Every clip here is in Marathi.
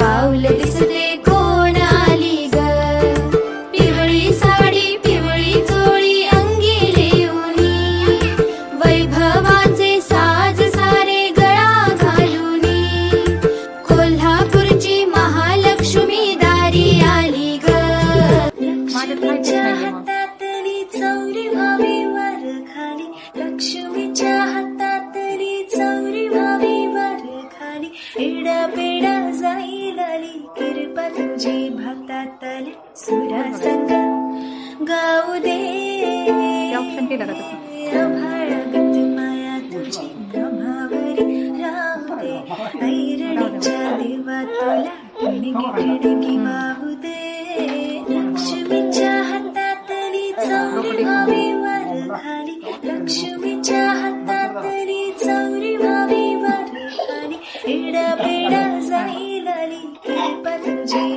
पाऊल दिसते हातातले सुरासंग. गाऊ दे. ऑप्शन केला का माया तुझी प्रभावरी राहू दे. ऐरणीच्या देवा तुला ठिणगी वाहू दे. लक्ष्मीच्या हातातली चौरी व्हावी वर खाली लक्ष्मीच्या हातातली चौरी व्हावी वर खाली इडा पिडा जाईल आली कृपा तुझी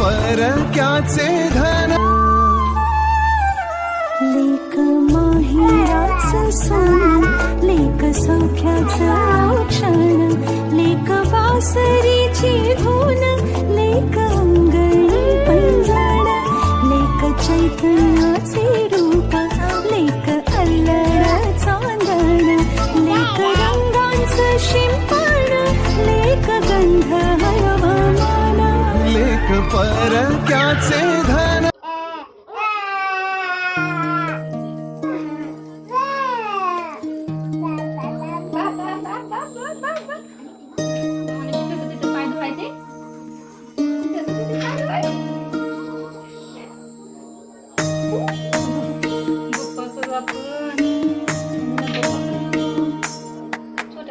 पर क्याचे धन लेक माहिराच सोन लेक सौख्याचा क्षण लेक वासरी परक्याचे धन?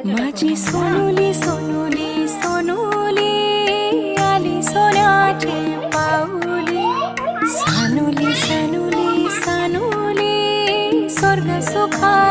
माझी सोनुली सोनू 耶稣派。